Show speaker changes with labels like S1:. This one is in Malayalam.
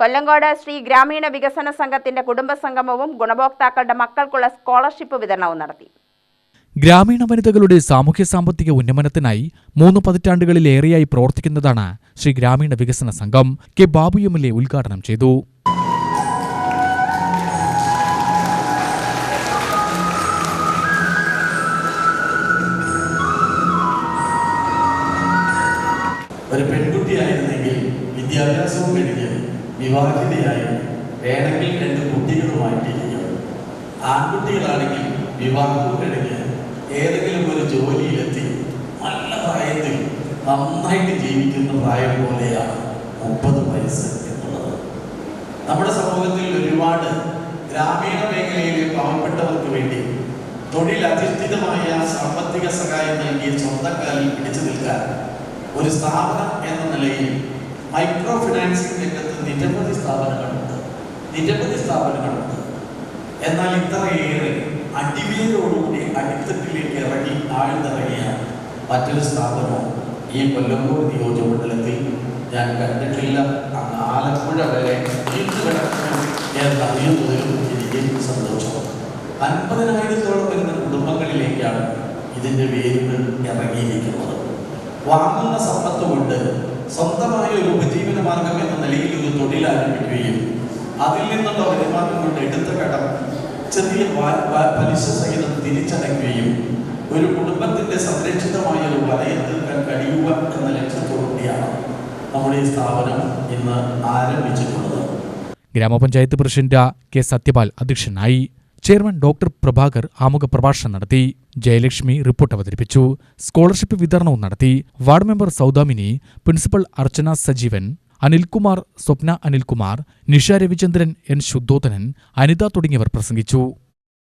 S1: കൊല്ലങ്കോട് ശ്രീ ഗ്രാമീണ വികസന സംഘത്തിന്റെ കുടുംബസംഗമവും ഗുണഭോക്താക്കളുടെ മക്കൾക്കുള്ള സ്കോളർഷിപ്പ് വിതരണവും നടത്തി.
S2: ഗ്രാമീണ വനിതകളുടെ സാമൂഹ്യ സാമ്പത്തിക ഉന്നമനത്തിനായി മൂന്ന് പതിറ്റാണ്ടുകളിലേറെയായി പ്രവർത്തിക്കുന്നതാണ് ശ്രീ ഗ്രാമീണ വികസന സംഘം K Babu M L A ഉദ്ഘാടനം ചെയ്തു.
S3: ഒരു പെൺകുട്ടിയായിരുന്നെങ്കിൽ വിദ്യാഭ്യാസവും കഴിഞ്ഞ് വിവാഹിതയായി വേണമെങ്കിൽ രണ്ട് കുട്ടികളുമായിട്ടിരിക്കും ആൺകുട്ടികളാണെങ്കിൽ വിവാഹവും കഴിഞ്ഞ് ഏതെങ്കിലും ഒരു ജോലിയിലെത്തി നല്ല പ്രായത്തിൽ നന്നായിട്ട് ജീവിക്കുന്ന പ്രായം പോലെയാണ് മുപ്പത് വയസ്സ് എന്നുള്ളത്. നമ്മുടെ സമൂഹത്തിൽ ഒരുപാട് ഗ്രാമീണ മേഖലയിലെ പാവപ്പെട്ടവർക്ക് വേണ്ടി തൊഴിലധിഷ്ഠിതമായ സാമ്പത്തിക സഹായം നൽകി സ്വന്തം കാലിൽ പിടിച്ചു നിൽക്കാൻ ഒരു സ്ഥാപനം എന്ന നിലയിൽ മൈക്രോ ഫിനാൻസിംഗ് രംഗത്ത് നിരവധി സ്ഥാപനങ്ങളുണ്ട് നിരവധി സ്ഥാപനങ്ങളുണ്ട് എന്നാൽ ഇത്രയേറെ അടിവേരോടുകൂടി അടിത്തട്ടിലേക്ക് ഇറങ്ങി ആഴ്ന്നിറങ്ങിയ മറ്റൊരു സ്ഥാപനവും ഈ കൊല്ലംപൂർ നിയോജകമണ്ഡലത്തിൽ ഞാൻ കണ്ടിട്ടില്ല. അങ്ങ് ആലപ്പുഴ വരെ നീണ്ടു എനിക്ക് സന്തോഷമാണ് അൻപതിനായിരത്തോളം വരുന്ന കുടുംബങ്ങളിലേക്കാണ് ഇതിന്റെ വേരുകൾ ഇറങ്ങിയിരിക്കുന്നത്. വാങ്ങുന്ന സമ്പത്ത് കൊണ്ട് സ്വന്തമായ ഒരു ഉപജീവന മാർഗം എന്ന നിലയിൽ ഒരു തൊഴിൽ ആരംഭിക്കുകയും അതിൽ നിന്നുള്ള വരുമാനം കൊണ്ട് എടുത്ത കടം ചെറിയ പലിശ സഹിതം തിരിച്ചടയ്ക്കുകയും ഒരു കുടുംബത്തിന്റെ സംരക്ഷിതമായ ഒരു വലയം തീർക്കാൻ കഴിയുക എന്ന ലക്ഷ്യത്തോടുകൂടിയാണ് നമ്മുടെ ഈ സ്ഥാപനം ഇന്ന് ആരംഭിച്ചിട്ടുള്ളത്.
S2: ഗ്രാമപഞ്ചായത്ത് പ്രസിഡന്റ് കെ സത്യപാൽ അധ്യക്ഷനായി. ചെയർമാൻ ഡോക്ടർ പ്രഭാകർ ആമുഖ പ്രഭാഷണം നടത്തി ജയലക്ഷ്മി റിപ്പോർട്ട് അവതരിപ്പിച്ചു സ്കോളർഷിപ്പ് വിതരണവും നടത്തി ward member Saudamini principal Archana Sajeevan Anilkumar Swapna Anilkumar Nisha Ravichandran N Suddhodanan Anitha തുടങ്ങിയവർ പ്രസംഗിച്ചു.